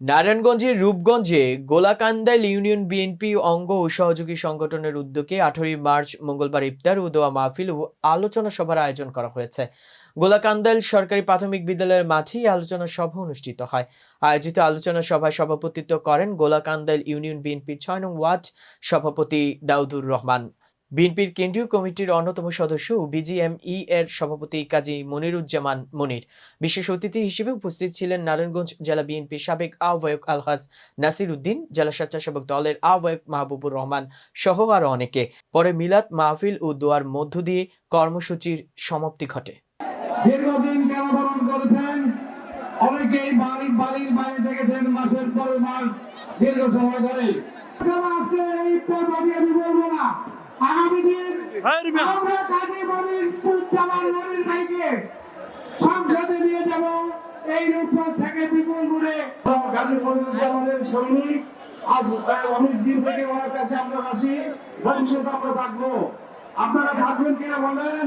নারায়ণগঞ্জের রূপগঞ্জে Golakandail union BNP অঙ্গ ও সহযোগী সংগঠনের উদ্যোগে আঠারোই মার্চ মঙ্গলবার ইফতার ও দোয়া মাহফিল ও আলোচনা সভার আয়োজন করা হয়েছে। গোলাকান্দাইল সরকারি প্রাথমিক বিদ্যালয়ের মাঠেই আলোচনা সভা অনুষ্ঠিত হয়। আয়োজিত আলোচনা সভায় সভাপতিত্ব করেন গোলাকান্দাইল ইউনিয়ন বিএনপির ছয় নং ওয়ার্ড সভাপতি দাউদুর রহমান। বিএনপির কেন্দ্রীয় কমিটির অন্যতম সদস্য ও বিজিএমই এর সভাপতি কাজী মনিরুজ্জামান মনির। বিশেষ অতিথি হিসেবে উপস্থিত ছিলেন নারায়ণগঞ্জ জেলা বিএনপির সাবেক আহ্বায়ক আলহাজ নাসির উদ্দিন জেলা স্বেচ্ছাসেবক দলের আহ্বায়ক মাহবুবুর রহমান সহ আরও অনেকে। পরে মিলাদ মাহফিল ও দোয়ার মধ্য দিয়ে কর্মসূচির সমাপ্তি ঘটে। দীর্ঘদিন করেছেন অনেকেই বাড়ি বাড়ির বাইরে থেকেছেন মাসের পর মাস দীর্ঘ সময় ধরে। আজকের এই ইফতার পার্টি আমি বলব না। আগামী দিন আমরা কাজী মনির জামাল মনির ভাইকে সংসদে নিয়ে যাব। এই রূপপথ থেকে বিপুল গুণে কাজী মনিরুজ্জামানের সৈনিক আজ অনেক দিন থেকে ওনার কাছে আমরা আসি। ভবিষ্যতে আমরা থাকব। আপনারা থাকবেন কিনা বলেন?